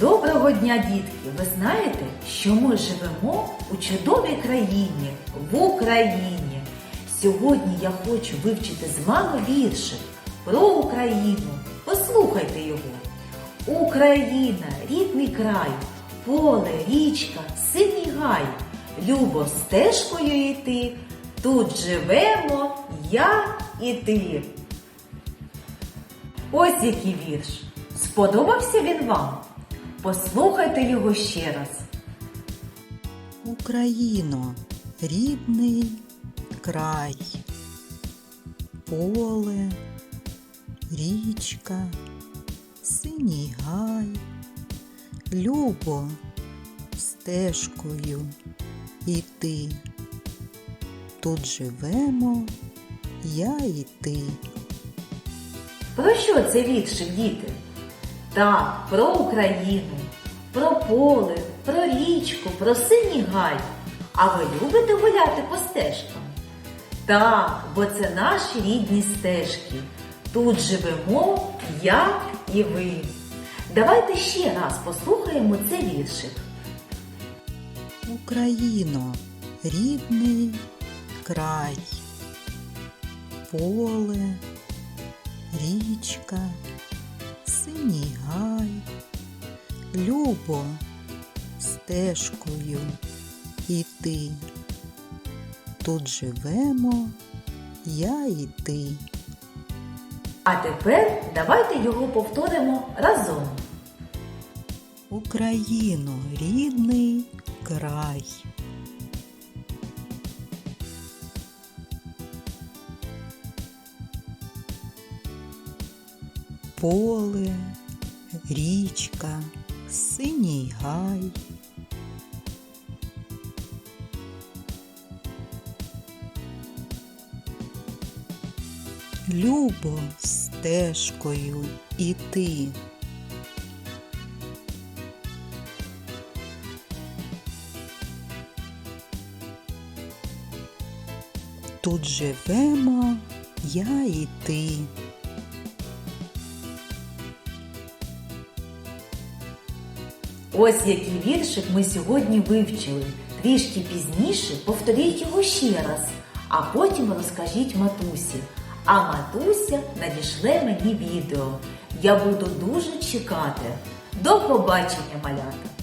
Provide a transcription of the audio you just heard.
Доброго дня, дітки! Ви знаєте, що ми живемо у чудовій країні, в Україні. Сьогодні я хочу вивчити з вами віршик про Україну. Послухайте його. Україна, рідний край, поле, річка, синій гай. Любо стежкою йти, тут живемо я і ти. Ось який вірш. Сподобався він вам? Послухайте його ще раз. Україно, рідний край, поле, річка, синій гай, любо стежкою іти. Тут живемо я і ти. Про що це віршик, діти? Так, про Україну, про поле, про річку, про синій гай. А ви любите гуляти по стежкам? Так, бо це наші рідні стежки. Тут живемо я і ви. Давайте ще раз послухаємо цей віршик. Україно, рідний край, поле, річка, синій гай, любо стежкою іти. Тут живемо я і ти. А тепер давайте його повторимо разом. Україно, рідний край. Поле, річка, синій гай. Любо стежкою іти. Тут живемо я і ти. Ось який віршик ми сьогодні вивчили. Трішки пізніше повторіть його ще раз, а потім розкажіть матусі. А матуся надішле мені відео. Я буду дуже чекати. До побачення, малята!